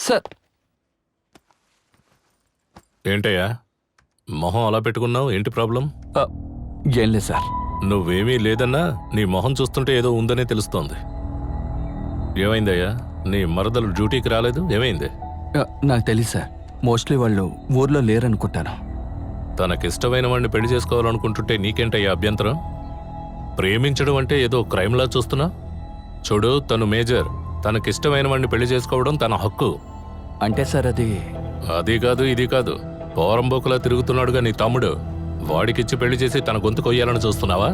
Sir. ఏంటయ్యా? మొహం అలా పెట్టుకున్నావు? ఏంటి ప్రాబ్లం? ఆ, ఏం లేదు సార్. నువ్వేమీ లేదన్నా నీ మొహం చూస్తుంటే ఏదో ఉందనే తెలుస్తోంది. ఏమైందయ్యా? నీ మరదలు డ్యూటీకి రాలేదు? ఏమైంది? ఆ, నాకు తెలియదు సార్. మోస్ట్లీ వాళ్ళు ఊర్లో లేరనుకుంటాను. తనకిష్టమైన వాడిని పెళ్ళి చేసుకోవాలనుకుంటుంటే నీకేంటయ్యా అభ్యంతరం? ప్రేమించడం అంటే ఏదో క్రైమ్లా చూస్తున్నా? చూడు తను మేజర్. తనకిష్టమైన వాడిని పెళ్ళి చేసుకోవడం తన హక్కు. అంటే సార్ అది అది కాదు ఇది కాదు. పోరంబోకులా తిరుగుతున్నాడుగా నీ తమ్ముడు. వాడికిచ్చి పెళ్ళి చేసి తన గొంతు కొయ్యాలని చూస్తున్నావా?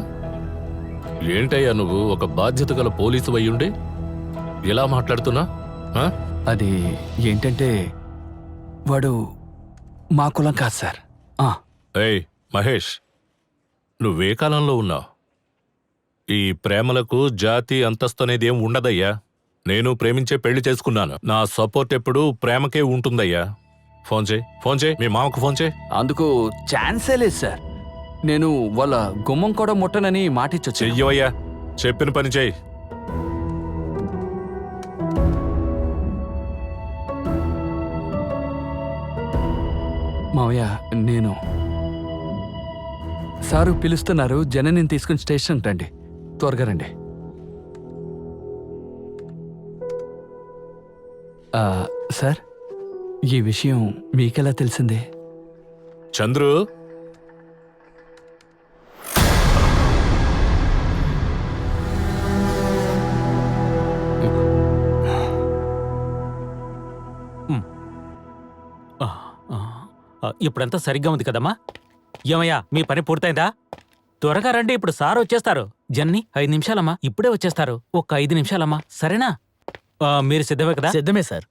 ఏంటయ్యా నువ్వు? ఒక బాధ్యత గల పోలీసు అయ్యుండి ఇలా మాట్లాడుతున్నా? ఆ? అది ఏంటంటే వాడు మా కులం కాదు సార్. ఆ, ఏయ్ మహేష్ నువ్వే కాలంలో ఉన్నావు? ఈ ప్రేమలకు జాతి అంతస్తు అనేది ఏం ఉండదయ్యా? నేను ప్రేమించే పెళ్ళి చేసుకున్నాను. నా సపోర్ట్ ఎప్పుడు ప్రేమకే ఉంటుందయ్యా. ఫోన్ చేయి ఫోన్ చేయి మీ మామకు ఫోన్ చేయి. అందుకు ఛాన్సే లేదు సార్. నేను వాళ్ళ గుమ్మం కూడా ముట్టనని మాటిచ్చొచ్చు చెయ్యవయ్యా చెప్పిన పని చెయ్యి మావయ్య నేను సారు పిలుస్తున్నారు జనని తీసుకుని స్టేషన్ రండి. త్వరగా రండి. సార్ ఈ విషయం మీకెలా తెలిసింది? చంద్రు? ఇప్పుడంతా సరిగ్గా ఉంది కదమ్మా? ఏమయ్యా మీ పని పూర్తయిందా? త్వరగా రండి ఇప్పుడు సార్ వచ్చేస్తారు. జన్ని ఐదు నిమిషాలమ్మా ఇప్పుడే వచ్చేస్తారు. ఒక్క ఐదు నిమిషాలమ్మా సరేనా? ఆ, మీరు సిద్ధమే కదా? సిద్ధమే సార్.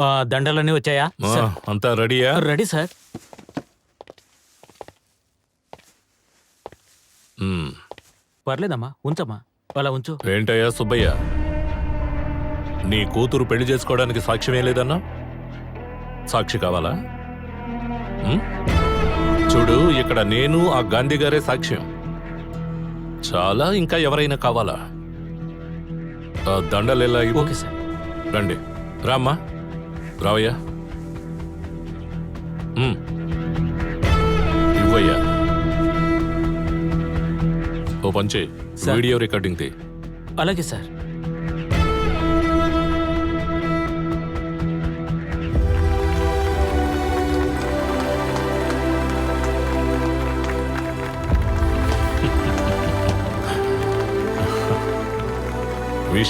ఆ, దండలన్నీ వచ్చాయా? ఆ, అంతా రెడీయా? Ready sir. పర్లేదమ్మా ఉంచమ్మా. అలా ఉంచు. ఏంటయ్యా సుబ్బయ్య? నీ కూతురు పెళ్ళి చేసుకోవడానికి సాక్ష్యమే లేదన్నా? సాక్షి కావాలా? చూడు ఇక్కడ నేను ఆ గాంధీ గారే సాక్ష్యం. చాలా ఇంకా ఎవరైనా కావాలా? ఆ దండలు ఎలా ఇవ్వు? Okay sir. రండి. రామ్మా. రావయ్యా. ఇవ్వయ్యా. ఓ పంచే సార్. వీడియో రికార్డింగ్ తీ. అలాగే sir.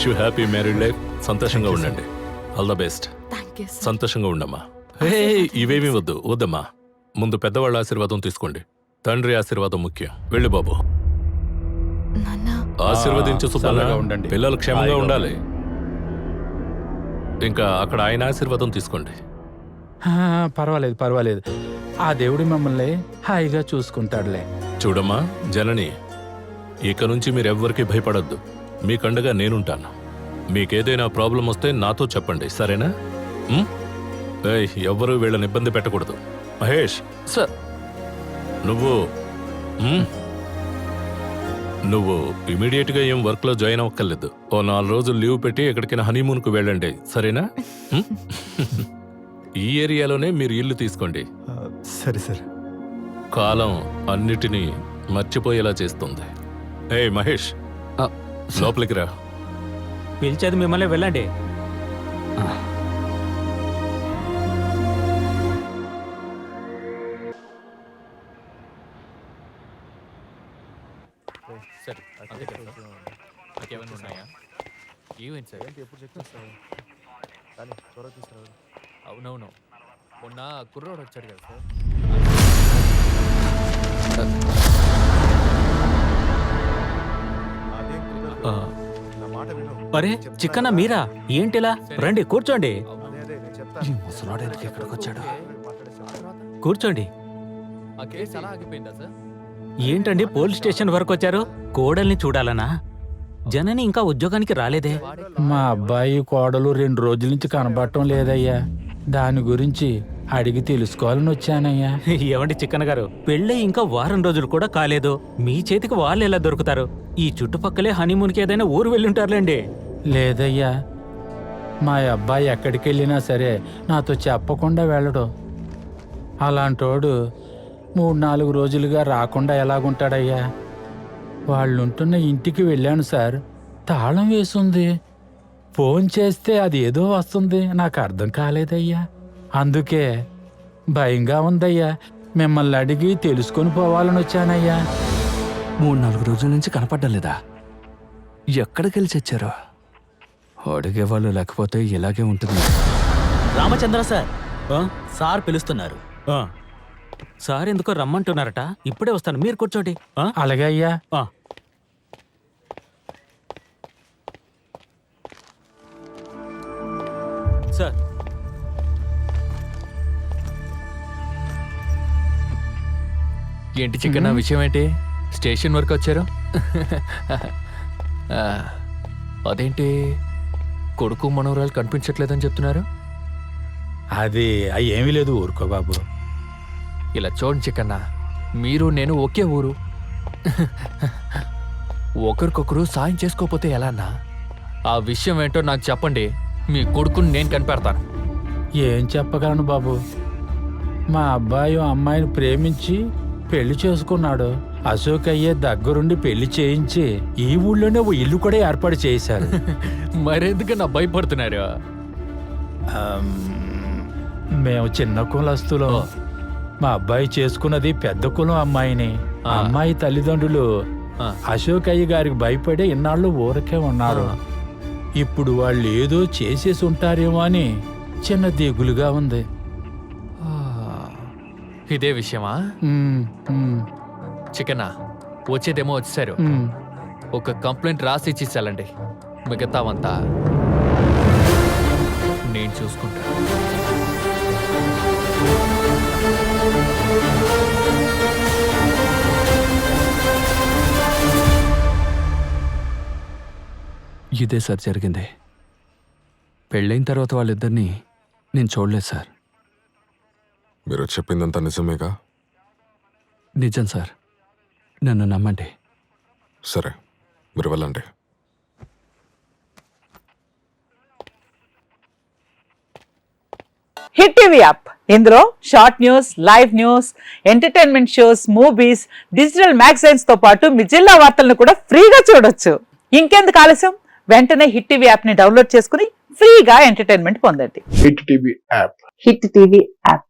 Wish you happy married life. సంతోషంగా ఉండండి. All the best thank you sir సంతోషంగా ఉండమ్మా. హే ఇవేమీ వద్దు వద్దమ్మా. ముందు పెద్దవాళ్ళ ఆశీర్వాదం తీసుకోండి. తండ్రి ఆశీర్వాదం ముఖ్యం. వెళ్ళి బాబు. నాన్న. ఆశీర్వదించు సుబ్బన్న. చల్లగా ఉండండి. పిల్లలు క్షేమంగా హాయిగా ఉండాలి. ఇంకా అక్కడ ఆయన ఆశీర్వాదం తీసుకోండి. ఆ, పర్వాలేదు పర్వాలేదు. ఆ దేవుడు మిమ్మల్ని హాయిగా చూసుకుంటాడులే. చూడమ్మా జనని. ఇక నుంచి మీరెవ్వరికీ భయపడొద్దు. మీకండగా నేనుంటాను. మీకేదైనా ప్రాబ్లం వస్తే నాతో చెప్పండి సరేనా? ఎవ్వరూ వీళ్ళని ఇబ్బంది పెట్టకూడదు. మహేష్! సార్! నువ్వు? నువ్వు ఇమీడియట్గా ఏం వర్క్లో జాయిన్ అవ్వక్కర్లేదు. ఓ నాలుగు రోజులు లీవ్ పెట్టి ఎక్కడికైనా హనీమూన్కు వెళ్ళండి సరేనా? ఈ ఏరియాలోనే మీరు ఇల్లు తీసుకోండి. సరే సరే. కాలం అన్నిటినీ మర్చిపోయేలా చేస్తుంది. ఏ మహేష్! లోపలికి రా. పిలిచేది మిమ్మల్ని వెళ్ళండి. ఆ, ఏమైంది సార్? అవునవును. మొన్న కుర్రోడు వచ్చాడు కదా సార్. అరే చిక్కన్న మీరా? ఏంటిలా? రండి కూర్చోండి. ఈ ముసలాడు ఎందుకు ఇక్కడికి వచ్చాడు? కూర్చోండి. ఏంటండి పోలీస్ స్టేషన్ వరకు వచ్చారు? కోడల్ని చూడాలనా? జనని ఇంకా ఉద్యోగానికి రాలేదే. మా అబ్బాయి కోడలు రెండు రోజుల నుంచి కనబడటం లేదయ్యా. దాని గురించి అడిగి తెలుసుకోవాలని వచ్చానయ్యా. ఏమండి చిక్కన్న గారు? పెళ్ళై ఇంకా వారం రోజులు కూడా కాలేదు. మీ చేతికి వాళ్ళు ఎలా దొరుకుతారు? ఈ చుట్టుపక్కలే హనీమూన్కి ఏదైనా ఊరు వెళ్ళుంటారులేండి. లేదయ్యా. మా అబ్బాయి ఎక్కడికి వెళ్ళినా సరే నాతో చెప్పకుండా వెళ్ళడు. అలాంటోడు మూడు నాలుగు రోజులుగా రాకుండా ఎలాగుంటాడయ్యా? వాళ్ళుంటున్న ఇంటికి వెళ్ళాను సార్. తాళం వేసుంది. ఫోన్ చేస్తే అది ఏదో వస్తుంది. నాకు అర్థం కాలేదయ్యా. అందుకే భయంగా ఉందయ్యా. మిమ్మల్ని అడిగి తెలుసుకొని పోవాలని వచ్చానయ్యా. మూడు నాలుగు రోజుల నుంచి కనపడ్డం లేదా? ఎక్కడికి వెళ్ళి చచ్చారో? అడిగేవాళ్ళు లేకపోతే ఇలాగే ఉంటుంది. రామచంద్ర సార్. ఆ? సార్ పిలుస్తున్నారు. ఆ. సార్ ఎందుకో రమ్మంటున్నారట. ఇప్పుడే వస్తాను. మీరు కూర్చోండి. ఆ? అలాగే అయ్యా. ఆ. సార్ ఏంటి చికెన్? ఆ విషయం ఏంటి స్టేషన్ వరకు వచ్చారు? ఆ, అదేంటి? కొడుకు మనవరాలు కనిపించట్లేదని చెప్తున్నారు? అది అవి ఏమీ లేదు ఊరుకో బాబు. ఇలా చూడండి చిక్కన్న మీరు నేను ఒకే ఊరు. ఒకరికొకరు సాయం చేసుకోకపోతే ఎలా అన్నా? ఆ విషయం ఏంటో నాకు చెప్పండి. మీ కొడుకుని నేను కనిపెడతాను. ఏం చెప్పగలను బాబు? మా అబ్బాయి అమ్మాయిని ప్రేమించి పెళ్ళి చేసుకున్నాడు. అశోక్ అయ్యే దగ్గరుండి పెళ్ళి చేయించి ఈ ఊళ్ళోనే ఓ ఇల్లు కూడా ఏర్పాటు చేశారు. మరెందుకన్నా భయపడుతున్నారు? ఆమ్, మేము చిన్న కులస్తులం. మా అబ్బాయి చేసుకున్నది పెద్ద కులం అమ్మాయిని. ఆ. అమ్మాయి తల్లిదండ్రులు ఆ. అశోక్ అయ్య గారికి భయపడి ఇన్నాళ్ళు ఊరకే ఉన్నారు. ఆ. ఇప్పుడు వాళ్ళు ఏదో చేసేసి ఉంటారేమో అని చిన్న దిగులుగా ఉంది. ఇదే విషయమా? ఉమ్, చికెనా? వచ్చేదేమో వచ్చేసారు. ఒక కంప్లైంట్ రాసి ఇచ్చేసాలండి. మిగతావంతా నేను చూసుకుంటా. ఇదే సార్ జరిగింది. పెళ్ళైన తర్వాత వాళ్ళిద్దరిని నేను చూడలేదు సార్. మీరు చెప్పిందంతా నిజమేగా? నిజం సార్. నన్ను నమ్మండి. సరే మీరు వెళ్ళండి. Hit TV app. ఇందులో short news live news entertainment shows movies digital మ్యాగజైన్స్తో పాటు మీ జిల్లా వార్తలను కూడా ఫ్రీగా చూడొచ్చు. ఇంకెందుకు ఆలస్యం? వెంటనే హిట్ టీవీ యాప్ని డౌన్లోడ్ చేసుకుని ఫ్రీగా ఎంటర్టైన్మెంట్ పొందండి. Hit TV app. Hit TV app.